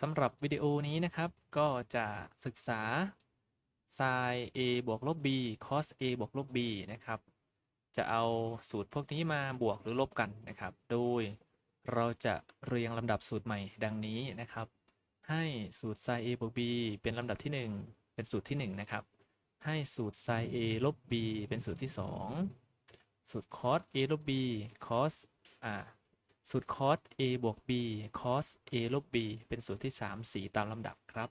สำหรับวิดีโอนี้นะครับก็จะศึกษา sin a บวกลบ b cos a บวกลบ b นะครับ จะเอาสูตรพวกนี้มาบวกหรือลบกันนะครับ โดยเราจะเรียงลำดับสูตรใหม่ดังนี้นะครับ ให้สูตร sin a บวก b เป็นลำดับที่ 1 เป็นสูตรที่ 1 นะครับ ให้สูตร sin a ลบ b เป็นสูตรที่ 2 สูตร cos a ลบ b cos อ่า สูตร cos a บวก b cos a ลบ b เป็นสูตรที่3สีตามลำดับครับ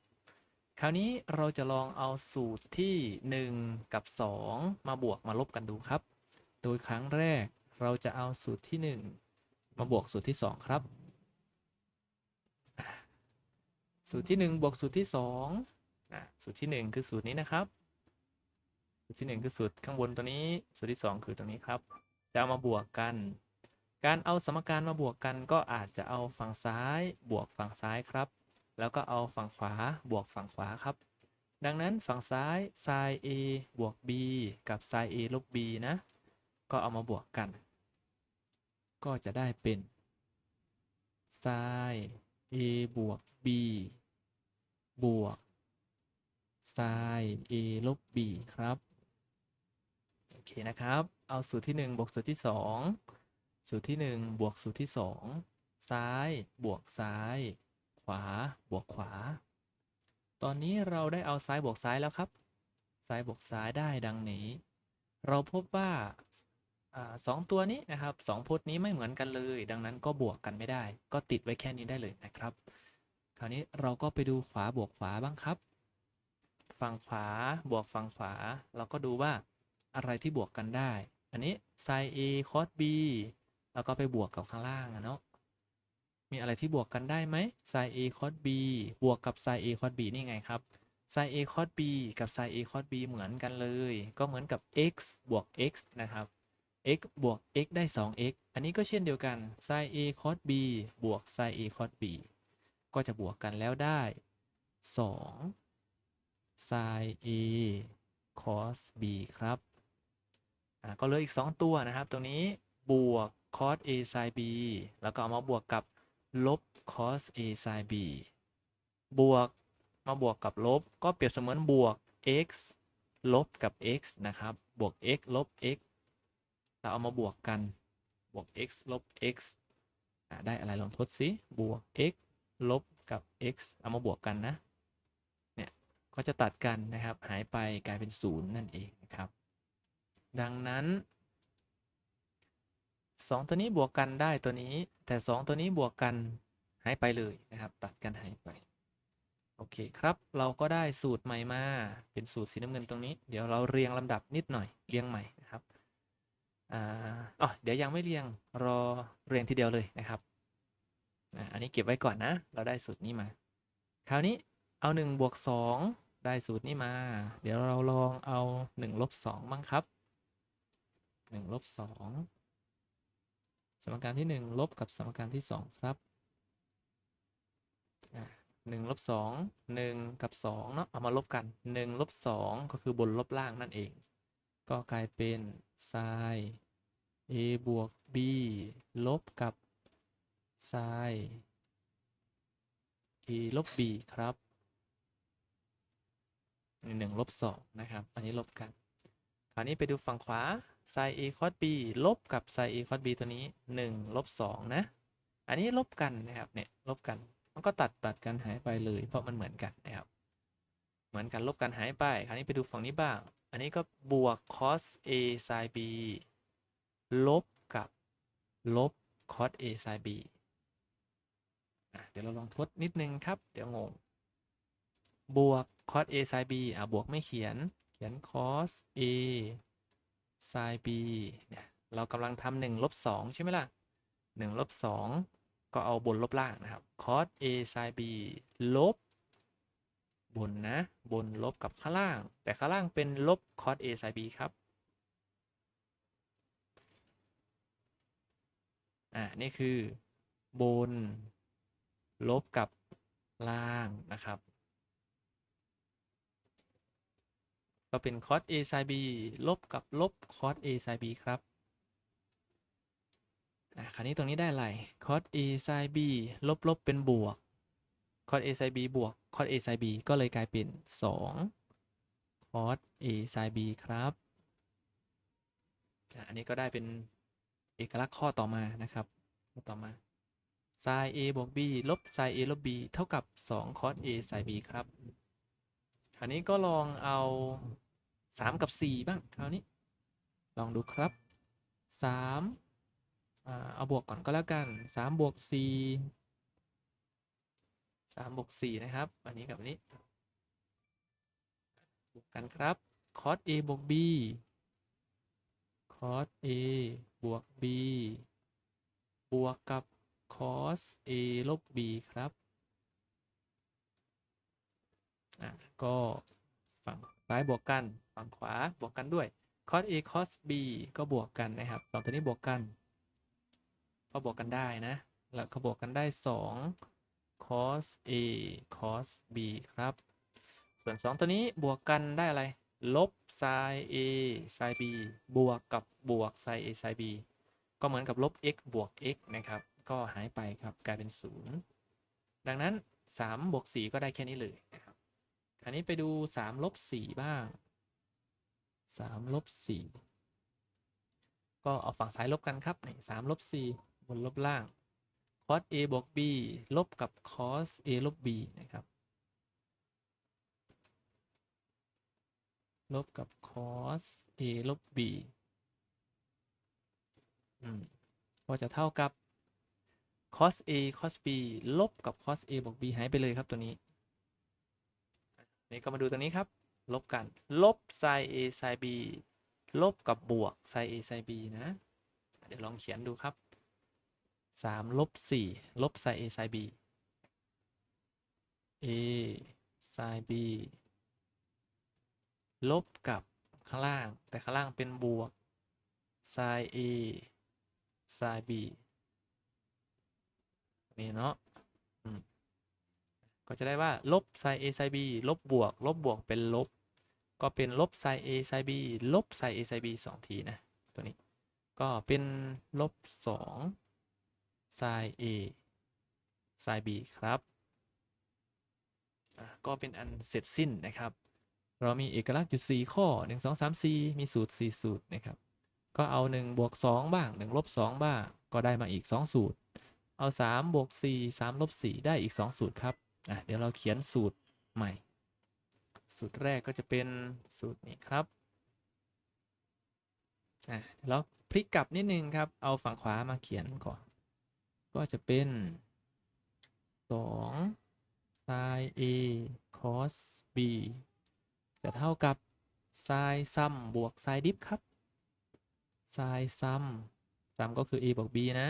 คราวนี้เราจะลองเอาสูตรที่ 1 กับ 2 มาบวกมาลบกันดูครับ โดยครั้งแรกเราจะเอาสูตรที่ 1 มาบวกสูตรที่ 2 ครับ สูตรที่ 1 บวกสูตรที่2อะสูตรที่ 1 คือสูตรนี้นะครับ สูตรที่ 1 คือสูตรข้างบนตัวนี้ สูตรที่ 2 คือตรงนี้ครับ จะเอามาบวกกัน การเอาสมการมาบวกกันก็อาจจะเอาฝั่งซ้ายบวกฝั่งซ้ายครับ แล้วก็เอาฝั่งขวาบวกฝั่งขวาครับ ดังนั้นฝั่งซ้าย sin a บวก b กับ sin a ลบ b นะ ก็เอามาบวกกัน ก็จะได้เป็น sin a บวก b บวก sin a ลบ b ครับ โอเคนะครับ เอาสูตรที่ 1 บวกสูตรที่ 2 สูตรที่ 1 บวกสูตรที่ 2 ซ้าย บวกซ้าย ขวา บวกขวา ตอนนี้เราได้เอาซ้ายบวกซ้ายแล้วครับ ซ้ายบวกซ้ายได้ดังนี้ เราพบว่าอสองตัวนี้นะครับสองพจน์นี้ไม่เหมือนกันเลย ดังนั้นก็บวกกันไม่ได้ ก็ติดไว้แค่นี้ได้เลยนะครับ คราวนี้เราก็ไปดูขวาบวกขวาบ้างครับ ฝั่งขวาบวกฝั่งขวา เราก็ดูว่าอะไรที่บวกกันได้ อันนี้ sin a cos b แล้วก็ไปบวกกับข้างล่างอะเนาะมีอะไรที่บวกกันได้ไหม sin a cos b บวกกับ sin a cos b นี่ไงครับ sin a cos b กับ sin a cos b เหมือนกันเลย ก็เหมือนกับ x บวก x นะครับ x บวก x ได้ 2x อันนี้ก็เช่นเดียวกัน sin a cos b บวก sin a cos b ก็จะบวกกันแล้วได้ 2 sin a cos b ครับอ่าก็เหลืออีก 2 ตัวนะครับ ตรงนี้ บวก cos a sin b แล้วก็เอามาบวกกับลบ cos a sin b บวกมาบวกกับลบ ก็เปรียบเสมือนบวก x ลบกับ x นะครับ บวก x ลบ x เราเอามาบวกกัน บวก x ลบ x ได้อะไรลองทดสิ บวก x ลบกับ x เอามาบวกกันนะ เนี่ย ก็จะตัดกันนะครับ หายไปกลายเป็น 0 นั่นเองนะครับ ดังนั้น 2 ตัวนี้บวกกันได้ตัวนี้ แต่ 2 ตัวนี้บวกกันหายไปเลยนะครับ ตัดกันหายไป โอเคครับ เราก็ได้สูตรใหม่มา เป็นสูตรสีน้ำเงินตรงนี้ เดี๋ยวเราเรียงลำดับนิดหน่อย เรียงใหม่นะครับอ่าอ๋อเดี๋ยวยังไม่เรียง รอเรียงทีเดียวเลยนะครับอ,อันนี้เก็บไว้ก่อนนะ เราได้สูตรนี้มา คราวนี้เอา1บวก2ได้สูตรนี้มา เดี๋ยวเราลองเอา1ลบ2บ้างครับ1ลบ2 สมการที่ 1 ลบกับสมการที่ 2 ครับอ่า1ลบ2 1กับ2เนาะเอามาลบกัน1ลบ2ก็คือบนลบล่างนั่นเอง ก็กลายเป็น sin a บวก b ลบกับ sin a ลบ b ครับหนึ่งลบสองนะครับ อันนี้ลบกัน คราวนี้ไปดูฝั่งขวา sin a cos b ลบกับ sin a cos b ตัวนี้1ลบ2นะ อันนี้ลบกันนะครับเนี่ยลบกันมันก็ตัดตัดกันหายไปเลย เพราะมันเหมือนกันนะครับ เหมือนกันลบกันหายไป คราวนี้ไปดูฝั่งนี้บ้าง อันนี้ก็บวก cos a sin b ลบกับลบ cos a sin b เดี๋ยวเราลองทดนิดนึงครับ เดี๋ยวงง บวก cos a sin b อะบวกไม่เขียน เขียน cos a sin b เนี่ยเรากำลังทำหนึ่งลบสองใช่ไหมล่ะหนึ่งลบสองก็เอาบนลบล่างนะครับ cos a sin b ลบ บนนะ บนลบกับข้างล่าง แต่ข้างล่างเป็นลบ cos a sin b ครับ อ่า นี่คือบน ลบกับล่างนะครับ ก็เป็น cos a sin b ลบกับลบ cos a sin b ครับอะคราวนี้ตรงนี้ได้อะไร cos a sin b ลบลบเป็นบวก cos a sin b บวก cos a sin b ก็เลยกลายเป็น 2 cos a sin b ครับอะอันนี้ก็ได้เป็นเอกลักษณ์ข้อต่อมานะครับข้อต่อมา sin a บวก b ลบ sin a ลบ b เท่ากับ 2 cos a sin b ครับ ราวนี้ก็ลองเอา 3 กับ 4 บ้างคราวนี้ ลองดูครับ3เอาบวกก่อนก็แล้วกัน 3 บวก 4 3 บวก 4 นะครับ อันนี้กับอันนี้บวกกันครับ cos a บวก b cos a บวก b บวกกับ cos a ลบ b ครับ อะก็ฝั่งซ้ายบวกกันฝั่งขวาบวกกันด้วย cos a cos b ก็บวกกันนะครับสองตัวนี้บวกกัน ก็บวกกันได้นะ แล้วก็บวกกันได้ 2 cos a cos b ครับ ส่วน 2 ตัวนี้บวกกันได้อะไร ลบ sin a sin b บวกกับบวก sin a sin b ก็เหมือนกับลบ x บวก x นะครับ ก็หายไปครับ กลายเป็น 0 ดังนั้น 3 บวก 4 ก็ได้แค่นี้เลยนะครับ คราวนี้ไปดู3ลบ4บ้าง3ลบ4ก็เอาฝั่งซ้ายลบกันครับนี่3ลบ4บนลบล่าง cos a บวก b ลบกับ cos a ลบ b นะครับ ลบกับ cos a ลบ b อืมก็จะเท่ากับ cos a cos b ลบกับ cos a บวก b หายไปเลยครับตัวนี้ นี่ก็มาดูตัวนี้ครับ ลบกัน ลบ sin a sin b ลบกับบวก sin a sin b นะ เดี๋ยวลองเขียนดูครับ 3 ลบ 4 ลบ sin a sin b a sin b ลบกับข้างล่าง แต่ข้างล่างเป็นบวก sin a sin b นี่เนาะ ก็จะได้ว่าลบ sin a sin b ลบบวก ลบบวกเป็นลบ ก็เป็นลบ sin a sin b ลบ sin a sin b สองทีนะตัวนี้ก็เป็นลบ2 sin a sin b ครับก็เป็นอันเสร็จสิ้นนะครับ เรามีเอกลักษณ์อยู่4ข้อ 1 2 3 4 มีสูตร 4 สูตรนะครับ ก็เอา 1 บวก 2 บ้าง 1 ลบ 2 บ้าง ก็ได้มาอีก 2 สูตร เอา 3 บวก 4 3 ลบ 4 ได้อีก 2 สูตรครับ อะเดี๋ยวเราเขียนสูตรใหม่ สูตรแรกก็จะเป็นสูตรนี้ครับอะแล้วพลิกกลับนิดนึงครับ เอาฝั่งขวามาเขียนก่อน ก็จะเป็น2 sin a cos b จะเท่ากับ sin sum บวก sin diff ครับ sin sum sum ก็คือ a บวก b นะ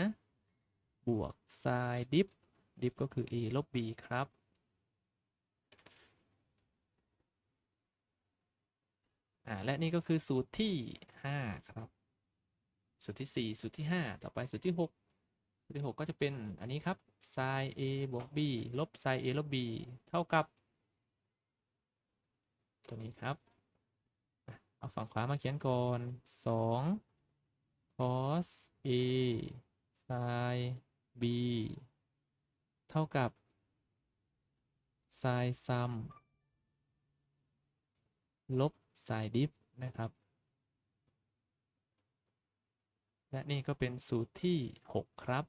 บวก sin diff diff ก็คือ a ลบ b ครับ อ่าและนี่ก็คือสูตรที่ 5 ครับ สูตรที่ 4 สูตรที่ 5 ต่อไปสูตรที่ 6 สูตรที่ 6 ก็จะเป็นอันนี้ครับ sin a บวก b ลบ sin a ลบ b เท่ากับ ตัวนี้ครับ เอาฝั่งขวามาเขียนก่อน 2 cos a sin b เท่ากับ sin sum ลบ sin diff นะครับ และนี่ก็เป็นสูตรที่ 6 ครับ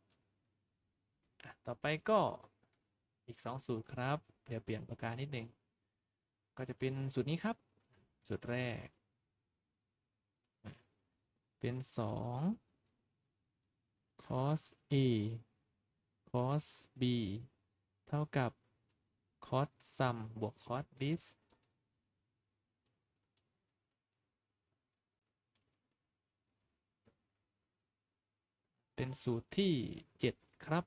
ต่อไปก็อีก 2 สูตรครับ เดี๋ยวเปลี่ยนประการนิดหนึ่งก็จะเป็นสูตรนี้ครับ สูตรแรก เป็น 2 cos a cos b เท่ากับ cos sum บวก cos diff เป็นสูตรที่ 7 ครับ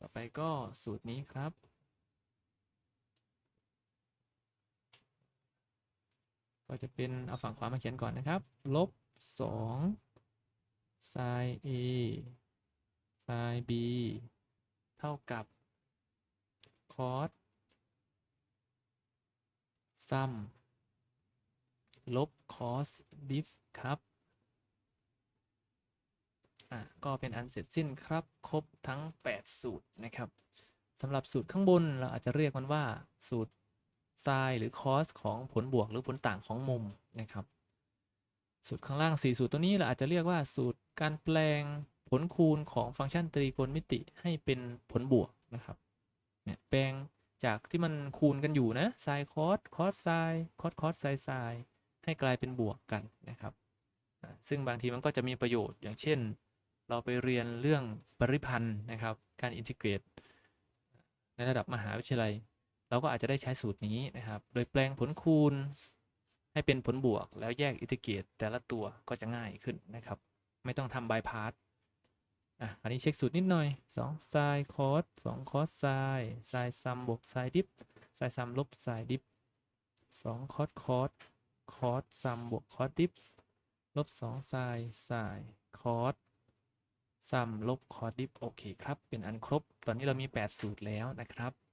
ต่อไปก็สูตรนี้ครับ ก็จะเป็นเอาฝั่งขวามาเขียนก่อนนะครับ ลบ2 sin a sin b เท่ากับ cos sum ลบ cos diff ครับ อะก็เป็นอันเสร็จสิ้นครับ ครบทั้ง 8 สูตรนะครับสำหรับสูตรข้างบนเราอาจจะเรียกมันว่า สูตรไซน์หรือคอสของผลบวกหรือผลต่างของมุมนะครับ สูตรข้างล่าง 4 สูตรตัวนี้เราอาจจะเรียกว่าสูตรการแปลงผลคูณของฟังก์ชันตรีโกณมิติให้เป็นผลบวกนะครับเนี่ยแปลงจากที่มันคูณกันอยู่นะไซน์คอสคอสไซน์คอสคอสไซน์ไซน์ให้กลายเป็นบวกกันนะครับ ซึ่งบางทีมันก็จะมีประโยชน์อย่างเช่น เราไปเรียนเรื่องปริพันธ์นะครับ การอินทิเกรต ในระดับมหาวิทยาลัย เราก็อาจจะได้ใช้สูตรนี้นะครับ โดยแปลงผลคูณ ให้เป็นผลบวก แล้วแยกอินทิเกรต แต่ละตัวก็จะง่ายขึ้นนะครับ ไม่ต้องทำบายพาสอะอันนี้เช็คสูตรนิดหน่อย2 sin cos 2 cos sin sin ซัมบวก sin ดิฟ sin ซัมลบ sin ดิฟ2 cos cos cos ซัมบวก cos ดิฟลบ2 sin sin cos ซั มลบ cos ดิฟโอเคครับ เป็นอันครบ ตอนนี้เรามี 8 สูตรแล้วนะครับ